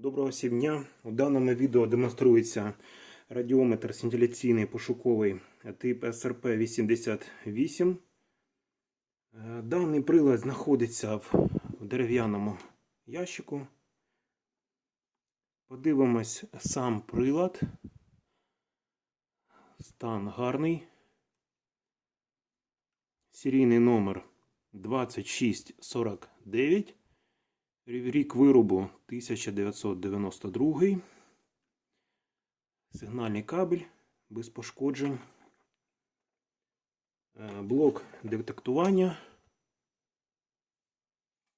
Доброго всім дня! У даному відео демонструється радіометр сcintiляційний пошуковий тип SRP-88. Е, Даний прилад знаходиться в дерев'яному ящику. Подивимось сам прилад. Стан гарний. Серійний номер 2649. Рік виробу 1992. Сигнальний кабель без пошкоджень. Е, Блок детектування.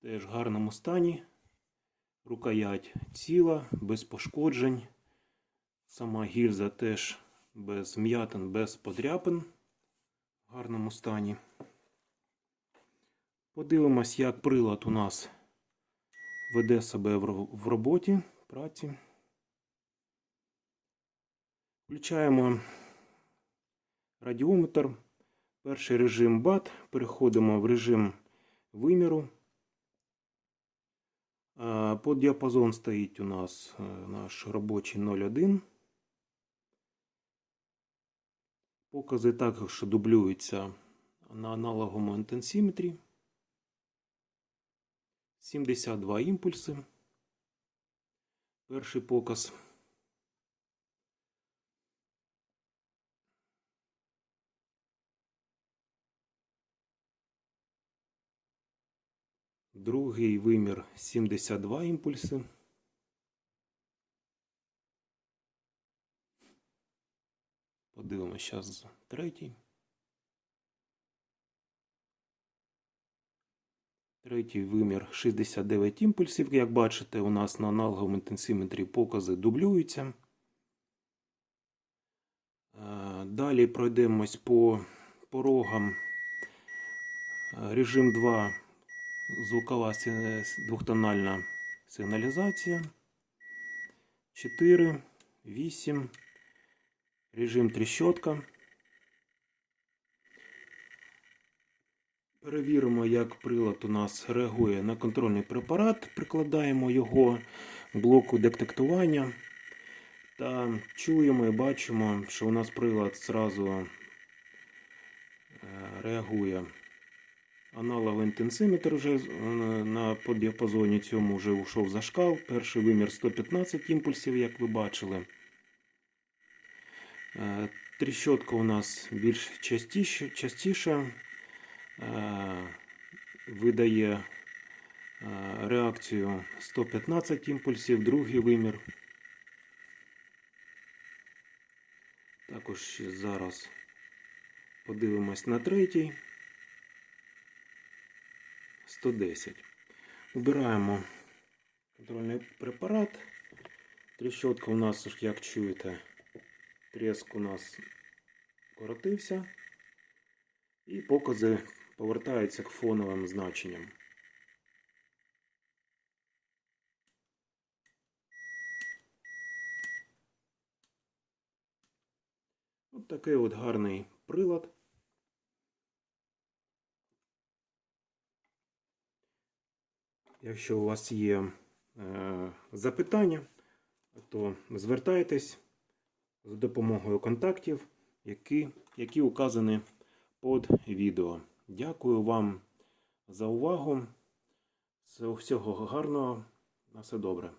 Теж в гарному стані. Рукоять ціла, без пошкоджень. Сама гільза теж без м'ятин, без подряпин. В гарному стані. Подивимось, як прилад у нас веде себе в роботі, праці. Включаємо радіометр. Перший режим BAT. Переходимо в режим виміру. По діапазон стоїть у нас е, наш робочий 0,1. Покази також дублюються на аналоговому інтенсіметрі. 72 імпульси. Перший показ. Другий вимір 72 імпульси. Подивимося зараз третій. Третій вимір 69 імпульсів. Як бачите, у нас на аналоговому інтенсиметрі покази дублюються. Е, Далі пройдемось по порогам. Режим 2 звукова двохтональна сигналізація. 4, 8. Режим тріщотка. Перевіримо, як прилад у нас реагує на контрольний препарат. Прикладаємо його к блоку детектування. Та чуємо і бачимо, що у нас прилад зразу е, реагує. Аналоговий інтенсиметр вже е, на по діапазоні цьому вже ушов за шкал. Перший вимір 115 імпульсів, як ви бачили. Е, Тріщотка у нас більш частіша. Е, Видає е, реакцію 115 імпульсів, другий вимір. Також зараз подивимось на третій. 110. Убираємо контрольний препарат. Тріщотка у нас, як чуєте, тріск у нас коротився. І покази повертаються к фоновим значенням. От такий от гарний прилад. Якщо у вас є е, запитання, то звертайтесь за допомогою контактів, які, які указані під відео. Дякую вам за увагу. Всього гарного. На все добре.